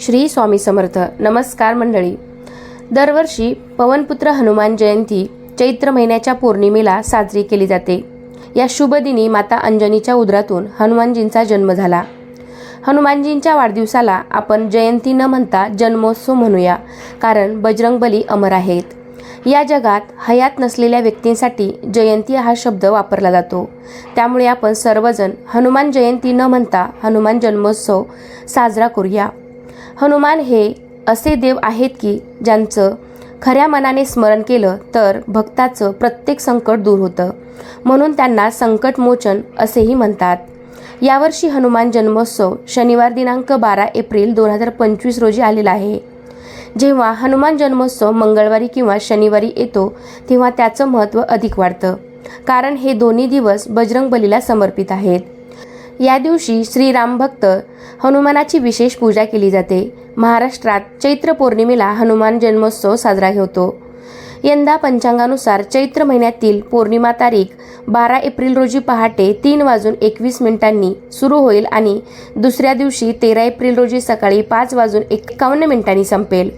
श्री स्वामी समर्थ. नमस्कार मंडळी. दरवर्षी पवनपुत्र हनुमान जयंती चैत्र महिन्याच्या पौर्णिमेला साजरी केली जाते. या शुभ दिनी माता अंजनीच्या उदरातून हनुमानजींचा जन्म झाला. हनुमानजींच्या वाढदिवसाला आपण जयंती न म्हणता जन्मोत्सव म्हणूया कारण बजरंगबली अमर आहेत. या जगात हयात नसलेल्या व्यक्तींसाठी जयंती हा शब्द वापरला जातो. त्यामुळे आपण सर्वजण हनुमान जयंती न म्हणता हनुमान जन्मोत्सव साजरा करूया. हनुमान हे असे देव आहेत की ज्यांचं खऱ्या मनाने स्मरण केलं तर भक्ताचं प्रत्येक संकट दूर होतं. म्हणून त्यांना संकटमोचन असेही म्हणतात. यावर्षी हनुमान जन्मोत्सव शनिवार दिनांक बारा एप्रिल दोन हजार पंचवीस रोजी आलेला आहे. जेव्हा हनुमान जन्मोत्सव मंगळवारी किंवा शनिवारी येतो तेव्हा त्याचं महत्त्व अधिक वाढतं. कारण हे दोन्ही दिवस बजरंगबलीला समर्पित आहेत. या दिवशी श्रीराम भक्त हनुमानाची विशेष पूजा केली जाते. महाराष्ट्रात चैत्र पौर्णिमेला हनुमान जन्मोत्सव साजरा होतो. यंदा पंचांगानुसार चैत्र महिन्यातील पौर्णिमा तारीख बारा एप्रिल रोजी पहाटे तीन वाजून एकवीस मिनिटांनी सुरू होईल आणि दुसऱ्या दिवशी तेरा एप्रिल रोजी सकाळी पाच वाजून एकावन्न मिनिटांनी संपेल.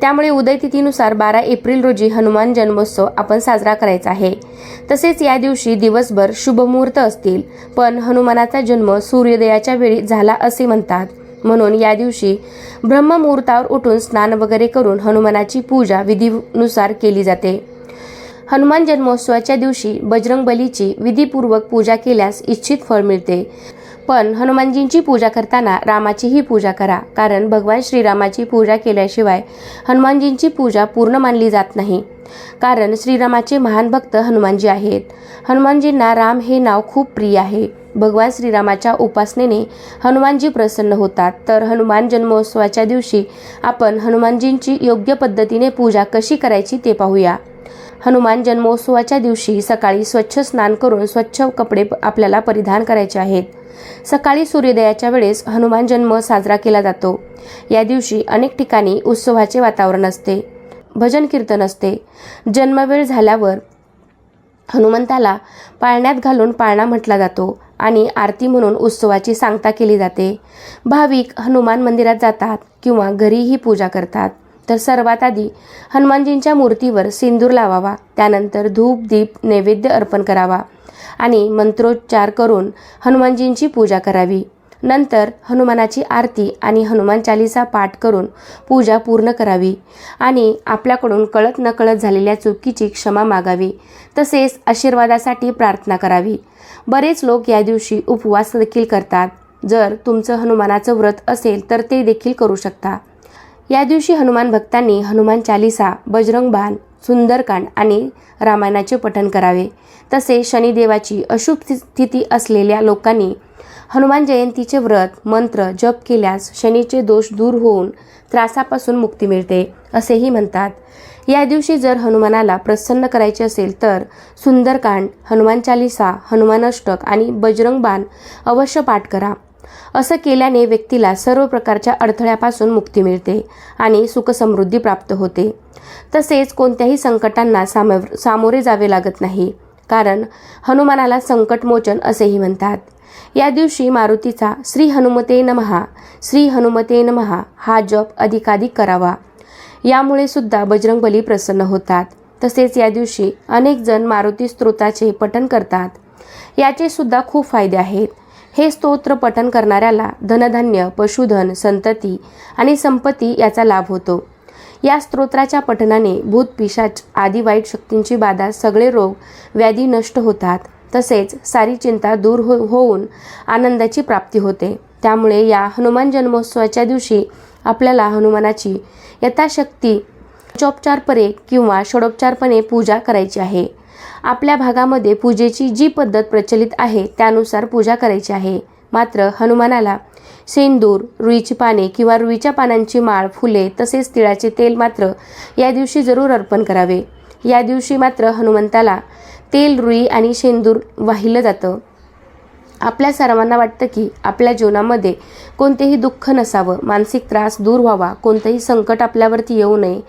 त्यामुळे उदय तिथीनुसार बारा एप्रिल रोजी हनुमान जन्मोत्सव आपण साजरा करायचा आहे. तसेच या दिवशी दिवसभर शुभमुहूर्त असतील पण हनुमानाचा जन्म सूर्योदयाच्या वेळी झाला असे म्हणतात. म्हणून या दिवशी ब्रह्ममुहूर्तावर उठून स्नान वगैरे करून हनुमानाची पूजा विधीनुसार केली जाते. हनुमान जन्मोत्सवाच्या दिवशी बजरंग बलीची विधीपूर्वक पूजा केल्यास इच्छित फळ मिळते. पण हनुमानजींची पूजा करताना रामाचीही पूजा करा कारण भगवान श्रीरामाची पूजा केल्याशिवाय हनुमानजींची पूजा पूर्ण मानली जात नाही. कारण श्रीरामाचे महान भक्त हनुमानजी आहेत. हनुमानजींना राम हे नाव खूप प्रिय आहे. भगवान श्रीरामाच्या उपासनेने हनुमानजी प्रसन्न होतात. तर हनुमान जन्मोत्सवाच्या दिवशी आपण हनुमानजींची योग्य पद्धतीने पूजा कशी करायची ते पाहूया. हनुमान जन्मोत्सवाच्या दिवशी सकाळी स्वच्छ स्नान करून स्वच्छ कपडे आपल्याला परिधान करायचे आहेत. सकाळी सूर्योदयाच्या वेळेस हनुमान जन्म साजरा केला जातो. या दिवशी अनेक ठिकाणी उत्सवाचे वातावरण असते. भजन कीर्तन असते. जन्मवेळ झाल्यावर हनुमंताला पाळण्यात घालून पाळणा म्हटला जातो आणि आरती म्हणून उत्सवाची सांगता केली जाते. भाविक हनुमान मंदिरात जातात किंवा घरीही पूजा करतात. तर सर्वात आधी हनुमानजींच्या मूर्तीवर सिंदूर लावावा त्यानंतर धूप दीप नैवेद्य अर्पण करावा आणि मंत्रोच्चार करून हनुमानजींची पूजा करावी. नंतर हनुमानाची आरती आणि हनुमान चालिसा पाठ करून पूजा पूर्ण करावी आणि आपल्याकडून कळत नकळत झालेल्या चुकीची क्षमा मागावी. तसेच आशीर्वादासाठी प्रार्थना करावी. बरेच लोक या दिवशी उपवास देखील करतात. जर तुमचं हनुमानाचं व्रत असेल तर ते देखील करू शकता. या दिवशी हनुमान भक्तांनी हनुमान चालिसा बजरंग बाण सुंदरकांड आणि रामायणाचे पठण करावे. तसे शनिदेवाची अशुभ स्थिती असलेल्या लोकांनी हनुमान जयंतीचे व्रत मंत्र जप केल्यास शनीचे दोष दूर होऊन त्रासापासून मुक्ती मिळते असेही म्हणतात. या दिवशी जर हनुमानाला प्रसन्न करायचे असेल तर सुंदरकांड हनुमान चालिसा हनुमान अष्टक आणि बजरंग बाण अवश्य पाठ करा. असं केल्याने व्यक्तीला सर्व प्रकारच्या अडथळ्यापासून मुक्ती मिळते आणि सुखसमृद्धी प्राप्त होते. तसेच कोणत्याही संकटांना सामो सामोरे जावे लागत नाही कारण हनुमानाला संकटमोचन असेही म्हणतात. या दिवशी मारुतीचा श्री हनुमते नमहा श्री हनुमते नमहा हा जप अधिकाधिक करावा. यामुळे सुद्धा बजरंगबली प्रसन्न होतात. तसेच या दिवशी अनेक जण मारुती स्तोत्राचे पठण करतात. याचे सुद्धा खूप फायदे आहेत. हे स्तोत्र पठन करणाऱ्याला धनधान्य पशुधन संतती आणि संपत्ती याचा लाभ होतो. या स्तोत्राच्या पठनाने भूत पिशाच आदी वाईट शक्तींची बाधा सगळे रोग व्याधी नष्ट होतात. तसेच सारी चिंता दूर हो होऊन आनंदाची प्राप्ती होते. त्यामुळे या हनुमान जन्मोत्सवाच्या दिवशी आपल्याला हनुमानाची यथाशक्ती चोपचारपणे किंवा षडोपचारपणे पूजा करायची आहे. आपल्या भागामध्ये पूजेची जी पद्धत प्रचलित आहे त्यानुसार पूजा करायची आहे. मात्र हनुमानाला सेंदूर रुईची पाने किंवा रुईच्या पानांची माळ फुले तसेच तिळाचे तेल मात्र या दिवशी जरूर अर्पण करावे. या दिवशी मात्र हनुमंताला तेल रुई आणि शेंदूर वाहिलं जातं. आपल्या सर्वांना वाटतं की आपल्या जीवनामध्ये कोणतेही दुःख नसावं मानसिक त्रास दूर व्हावा कोणतंही संकट आपल्यावरती येऊ नये.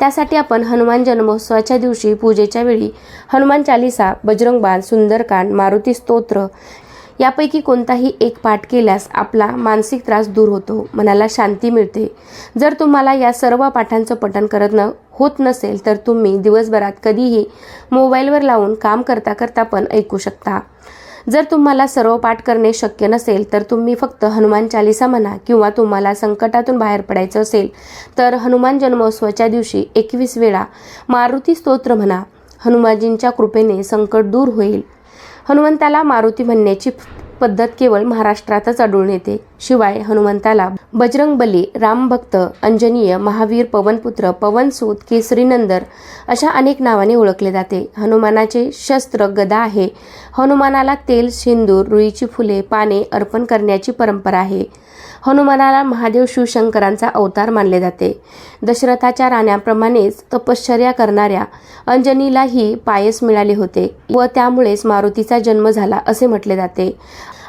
त्यासाठी आपण हनुमान जन्मोत्सवाच्या दिवशी पूजेच्या वेळी हनुमान चालिसा बजरंग बाण सुंदरकांड मारुती स्तोत्र यापैकी कोणताही एक पाठ केल्यास आपला मानसिक त्रास दूर होतो मनाला शांती मिळते. जर तुम्हाला या सर्व पाठांचं पठण करत न होत नसेल तर तुम्ही दिवसभरात कधीही मोबाईलवर लावून काम करता करता पण ऐकू शकता. जर तुम्हाला सर्व पाठ करणे शक्य नसेल तर तुम्ही फक्त हनुमान चालिसा म्हणा किंवा तुम्हाला संकटातून बाहेर पडायचं असेल तर हनुमान जन्मोत्सवाच्या दिवशी एकवीस वेळा मारुती स्तोत्र म्हणा. हनुमानजींच्या कृपेने संकट दूर होईल. हनुमंताला मारुती म्हणण्याची पद्धत केवळ महाराष्ट्रातच आढळून येते. शिवाय हनुमंताला बजरंग बली रामभक्त अंजनीय महावीर पवनपुत्र पवनसूत केसरीनंदर अशा अनेक नावाने ओळखले जाते. हनुमानाचे शस्त्र गदा आहे. हनुमानाला तेल सिंदूर रुईची फुले पाने अर्पण करण्याची परंपरा आहे. हनुमानाला महादेव शिवशंकरांचा अवतार मानले जाते. दशरथाच्या राण्याप्रमाणेच तपश्चर्या करणाऱ्या अंजनीलाही पायस मिळाले होते व त्यामुळेच मारुतीचा जन्म झाला असे म्हटले जाते.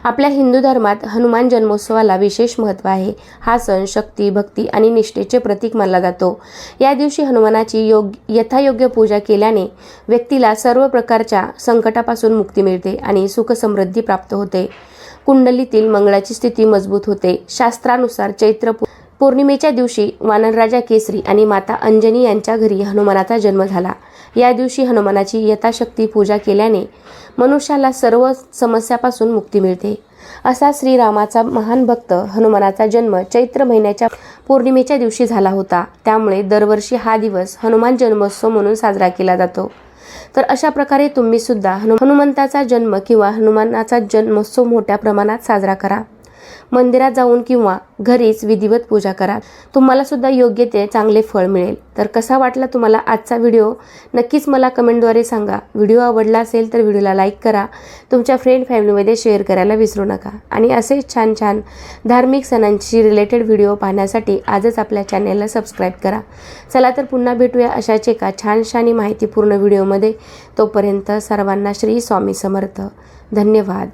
आपल्या हिंदू धर्मात हनुमान जन्मोत्सवाला विशेष महत्त्व आहे. हा सण शक्ती भक्ती आणि निष्ठेचे प्रतीक मानला जातो. या दिवशी हनुमानाची योग यथायोग्य पूजा केल्याने व्यक्तीला सर्व प्रकारच्या संकटापासून मुक्ती मिळते आणि सुखसमृद्धी प्राप्त होते. कुंडलीतील मंगळाची स्थिती मजबूत होते. शास्त्रानुसार चैत्र पौर्णिमेच्या दिवशी वानरराजा केसरी आणि माता अंजनी यांच्या घरी हनुमानाचा जन्म झाला. या दिवशी हनुमानाची यथाशक्ती पूजा केल्याने मनुष्याला सर्व समस्यापासून मुक्ती मिळते. असा श्रीरामाचा महान भक्त हनुमानाचा जन्म चैत्र महिन्याच्या पौर्णिमेच्या दिवशी झाला होता. त्यामुळे दरवर्षी हा दिवस हनुमान जन्मोत्सव म्हणून साजरा केला जातो. तर अशा प्रकारे तुम्ही सुद्धा हनु हनुमंताचा जन्म किंवा हनुमानाचा जन्मोत्सव मोठ्या प्रमाणात साजरा करा. मंदिरात जाऊन किंवा घरीच विधिवत पूजा करा. तुम्हाला सुद्धा योग्य ते चांगले फळ मिळेल. तर कसा वाटला तुम्हाला आजचा व्हिडिओ? नक्कीच मला कमेंटद्वारे सांगा. व्हिडिओ आवडला असेल तर व्हिडिओला लाईक करा. तुमच्या फ्रेंड फॅमिलीमध्ये शेअर करायला विसरू नका. आणि असेच छान छान धार्मिक सणांशी रिलेटेड व्हिडिओ पाहण्यासाठी आजच आपल्या चॅनेलला सबस्क्राईब करा. चला तर पुन्हा भेटूया अशाच एका छानशा आणि माहितीपूर्ण व्हिडिओमध्ये. तोपर्यंत सर्वांना श्री स्वामी समर्थ. धन्यवाद.